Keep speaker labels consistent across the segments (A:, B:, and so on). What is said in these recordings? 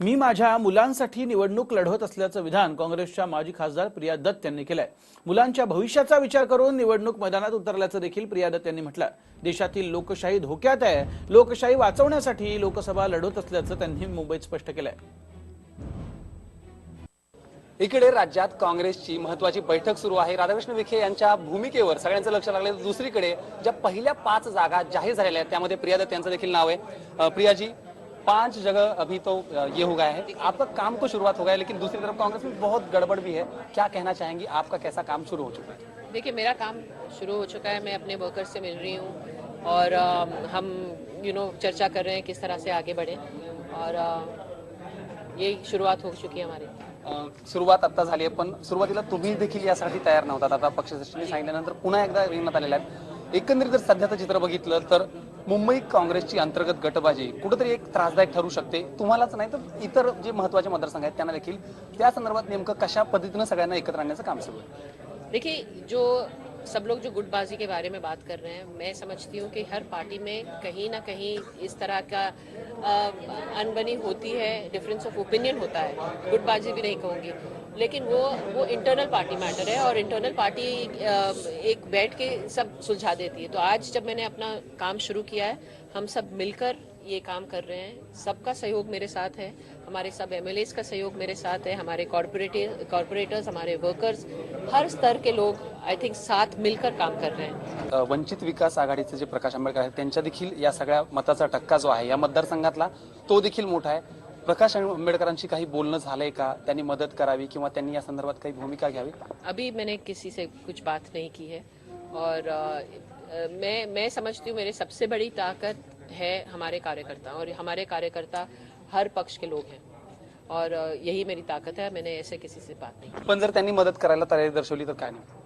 A: मी माझ्या मुलांसाठी निवडणूक लढवत असल्याचं विधान काँग्रेसच्या माजी खासदार प्रिया दत्त यांनी केलंय. मुलांच्या भविष्याचा विचार करून निवडणूक मैदानात उतरल्याचं देखील प्रिया दत्त यांनी म्हटलं देशातील लोकशाही धोक्यात आहे. लोकशाही वाचवण्यासाठी लोकसभा लढवत असल्याचं त्यांनी मुंबईत स्पष्ट केलंय.
B: इकडे राज्यात काँग्रेसची महत्वाची बैठक सुरू आहे. राधाकृष्ण विखे यांच्या भूमिकेवर सगळ्यांचं लक्ष लागलं दुसरीकडे ज्या पहिल्या पाच जागा जाहीर झालेल्या आहेत त्यामध्ये प्रिया दत्त यांचं देखील नाव आहे. प्रियाजी पाँच जगह अभी तो ये हो गया है। आपका काम को शुरुआत हो गया है लेकिन दूसरी तरफ़ कांग्रेस में बहुत गड़बड़ भी है। क्या कहना चाहेंगी? आपका कैसा काम शुरू हो चुका है?
C: देखिए मेरा काम शुरू हो चुका है। मैं अपने वर्कर्स से मिल रही हूँ और अ, हम यू नो चर्चा कर रहे हैं किस तरह से आगे बढ़े और यही शुरुआत हो चुकी है हमारी।
B: सुरुवात आता झाली आहे पण सुरुवातीला तुम्ही देखील यासाठी तयार नव्हतात आता पक्षश्रेष्ठींनी सांगितल्यानंतर पुन्हा एकदा रिंगणात आलेल्या आहेत एकंदरीत जर सध्याचं चित्र बघितलं तर मुंबई काँग्रेसची अंतर्गत गटबाजी कुठेतरी एक त्रासदायक ठरू शकते. तुम्हालाच नाही तर इतर जे महत्त्वाचे मतदारसंघ आहेत त्यांना देखील त्या संदर्भात नेमकं कशा पद्धतीनं सगळ्यांना एकत्र आणण्याचं काम सुरू आहे?
C: देखिए जो सब लोग जो गुटबाजी के बारे में बात कर रहे हैं, मैं समझती हूँ कि हर पार्टी में कहीं ना कहीं इस तरह का अनबनी होती है डिफरेंस ऑफ़ ओपिनियन होता है। गुटबाजी भी नहीं कहूँगी, लेकिन वो वो इंटरनल पार्टी मैटर है और इंटरनल पार्टी एक बैठ के सब सुलझा देती है। तो आज जब मैंने अपना काम शुरू किया है, हम सब मिलकर ये काम कर रहे हैं। सबका सहयोग मेरे साथ है, हमारे सब एम का सहयोग मेरे साथ है, हमारे कॉर्पोरेटर्स हमारे वर्कर्स हर स्तर के लोग आई थिंक साथ मिलकर काम कर रहे हैं।
B: वंचित विकास आघाडीचे जे प्रकाश आंबेडकर आहेत त्यांच्या देखील या सगळ्या मताचा टक्का जो आहे या मतदारसंघातला तो देखील मोठा आहे. प्रकाश आंबेडकरांशी काही बोलणं झालंय का? त्यांनी मदत करावी किंवा त्यांनी या संदर्भात काही भूमिका घ्यावी?
C: अभी मैंने किसी से कुछ बात नहीं की है। और मैं मैं समझती हूँ मेरी सबसे बड़ी ताकत है हमारे कार्यकर्ता और हमारे कार्यकर्ता हर पक्ष के लोग हैं। और यही मेरी ताकत है मैंने ऐसे किसी से बात नहीं की।
B: पण जर त्यांनी मदत करायला तयारी दर्शवली तर काय नाही?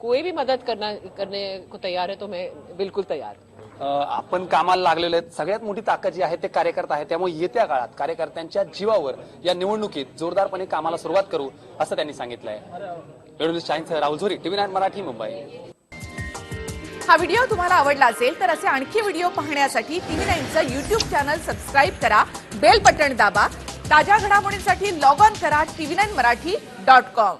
C: कोई भी मदद करना करने को तैयार है तो मैं बिल्कुल तैयार हूँ।
B: आपण कामाला लागलेले आहेत. सगळ्यात मोठी ताकद जी आहे ते कार्यकर्ता आहे त्यामुळे येत्या काळात कार्यकर्त्यांच्या जीवावर या निवडणुकीत जोरदारपणे कामाला सुरुवात करू असं त्यांनी सांगितलंय. वेळोली शाहीनसह राहुल झोरी टीव्ही नाईन मराठी मुंबई.
D: हा व्हिडिओ तुम्हाला आवडला असेल तर असे आणखी व्हिडिओ पाहण्यासाठी टीव्ही नाईनचं युट्यूब चॅनल सबस्क्राईब करा बेल बटण दाबा ताज्या घडामोडींसाठी लॉग ऑन करा TV nine Marathi dot com